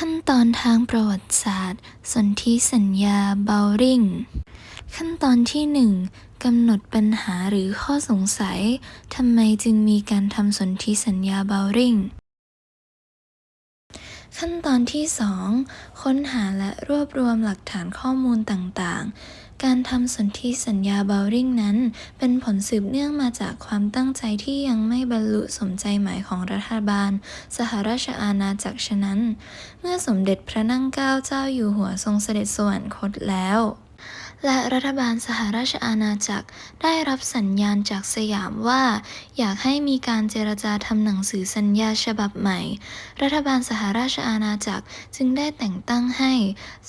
ขั้นตอนทางประวัติศาสตร์ สนธิสัญญาเบลริง ขั้นตอนที่ 1กำหนดปัญหาหรือข้อสงสัยทำไมจึงมีการทำสนธิสัญญาเบลริง ขั้นตอนที่ 2 ค้นหาและรวบรวมหลักฐานข้อมูลต่างๆ การทำสนธิสัญญาเบลริงนั้น เป็นผลสืบเนื่องมาจากความตั้งใจที่ยังไม่บรรลุสมใจหมายของรัฐบาล สหราชอาณาจักรฉะนั้น เมื่อสมเด็จพระนั่งเกล้าเจ้าอยู่หัวทรงเสด็จสวรรคตแล้ว และรัฐบาลสหราชอาณาจักรได้รับสัญญาณจากสยามว่า อยากให้มีการเจรจาทำหนังสือสัญญาฉบับใหม่ รัฐบาลสหราชอาณาจักรจึงได้แต่งตั้งให้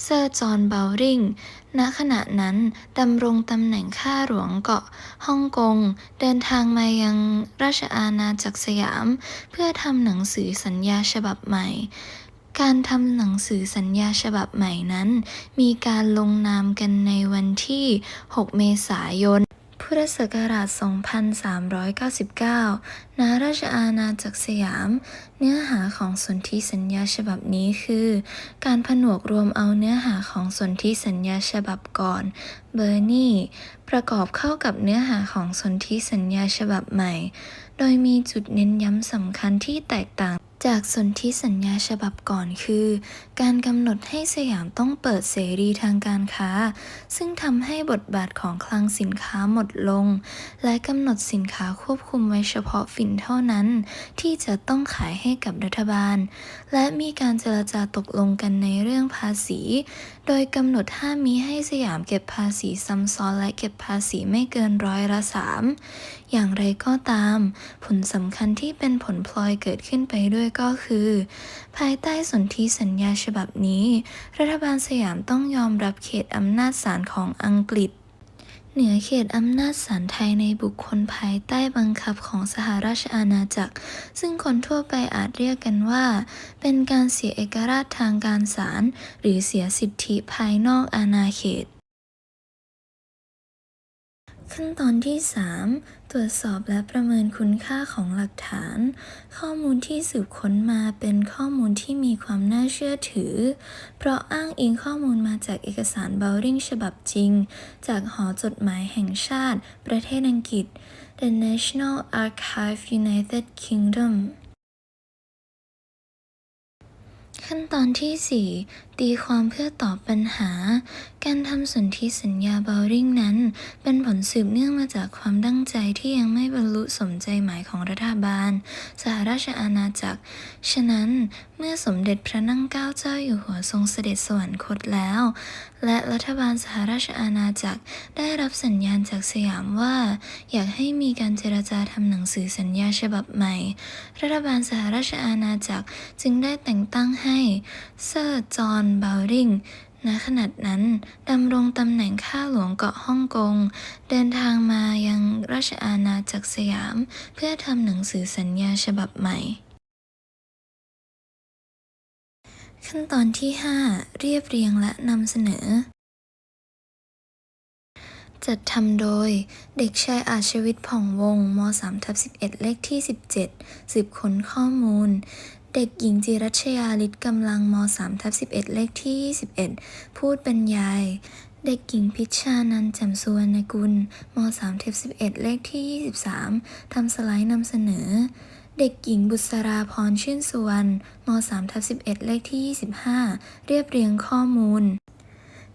เซอร์จอห์นเบลริงณขณะนั้นดำรงตำแหน่งข้าหลวงเกาะฮ่องกง เดินทางมายังราชอาณาจักรสยาม เพื่อทำหนังสือสัญญาฉบับใหม่ การทำหนังสือสัญญาฉบับใหม่นั้น มีการลงนามกันในวันที่ 6 เมษายน พุทธศักราช 2399 ณ ราชอาณาจักรสยาม เนื้อหาของสนธิสัญญาฉบับนี้คือ การผนวกรวมเอาเนื้อหาของสนธิสัญญาฉบับก่อน เบอร์นี่ ประกอบเข้ากับเนื้อหาของสนธิสัญญาฉบับใหม่ โดยมีจุดเน้นย้ำสำคัญที่แตกต่าง จากสนธิสัญญาฉบับก่อนคือ การกำหนดให้สยามต้องเปิดเสรีทางการค้า ซึ่งทำให้บทบาทของคลังสินค้าหมดลง และกำหนดสินค้าควบคุมไว้เฉพาะฝิ่นเท่านั้น ที่จะต้องขายให้กับรัฐบาล และมีการเจรจาตกลงกันในเรื่องภาษี โดยกำหนดห้ามมิให้สยามเก็บภาษีซ้ำซ้อนและเก็บภาษีไม่เกินร้อยละสามอย่างไรก็ตาม ผลสำคัญที่เป็นผลพลอยเกิดขึ้นไปด้วยก็คือ ภายใต้สนธิสัญญาฉบับนี้ รัฐบาลสยามต้องยอมรับเขตอำนาจศาลของอังกฤษเหนือเขตอำนาจศาลไทยในบุคคลภายใต้บังคับของสหราชอาณาจักร ซึ่งคนทั่วไปอาจเรียกกันว่า เป็นการเสียเอกราชทางการศาลหรือเสียสิทธิภายนอกอาณาเขต ขั้นตอนที่ 3 ตรวจสอบและประเมินคุณค่าของหลักฐาน ข้อมูลที่สืบค้นมาเป็นข้อมูลที่มีความน่าเชื่อถือ เพราะอ้างอิงข้อมูลมาจากเอกสารเบลริงฉบับจริง จากหอจดหมายแห่งชาติ ประเทศอังกฤษ The National Archive United Kingdom ขั้นตอนที่ 4 ตีความเพื่อตอบปัญหา การทำสนธิสัญญาเบลริงนั้น เป็นผลสืบเนื่องมาจากความตั้งใจที่ยังไม่บรรลุสมใจหมายของรัฐบาล สหราชอาณาจักร ฉะนั้นเมื่อสมเด็จพระนั่งเกล้าเจ้าอยู่หัวทรงเสด็จสวรรคตแล้ว และรัฐบาลสหราชอาณาจักรได้รับสัญญาณจากสยามว่า อยากให้มีการเจรจาทำหนังสือสัญญาฉบับใหม่ รัฐบาลสหราชอาณาจักรจึงได้แต่งตั้งให้เซอร์จอห์นเบลริงณขณะนั้นดำรงตำแหน่งข้าหลวงเกาะฮ่องกง เดินทางมายังราชอาณาจักรสยาม เพื่อทำหนังสือสัญญาฉบับใหม่ ขั้นตอนที่ 5 เรียบเรียงและนำเสนอ จัดทำโดย เด็กชายอาชวิทย์ผ่องวงม3ทับ11 เลขที่ 17 สืบค้นข้อมูล เด็กหญิงจิรัชยาฤทธิ์กำลังม3ทับ11 เลขที่ 21 พูดบรรยาย เด็กหญิงพิชชานันแจ่มสุวรรณกุลม3ทับ11 เลขที่ 23 ทำสไลด์นำเสนอเด็กหญิงบุษราพรชื่นสุวรรณม3ทับ11 เลขที่ 25 เรียบเรียงข้อมูล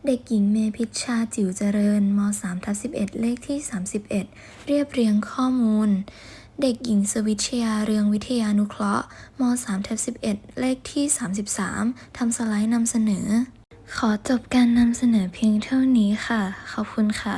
เด็กหญิงเมพิชชาจิ๋วเจริญม3ทับ11 เลขที่ 31 เรียบเรียงข้อมูล เด็กหญิงสวิชยาเรืองวิทยานุเคราะห์ม3ทับ11 เลขที่ 33 ทำสไลด์นำเสนอ ขอจบการนำเสนอเพียงเท่านี้ค่ะ ขอบคุณค่ะ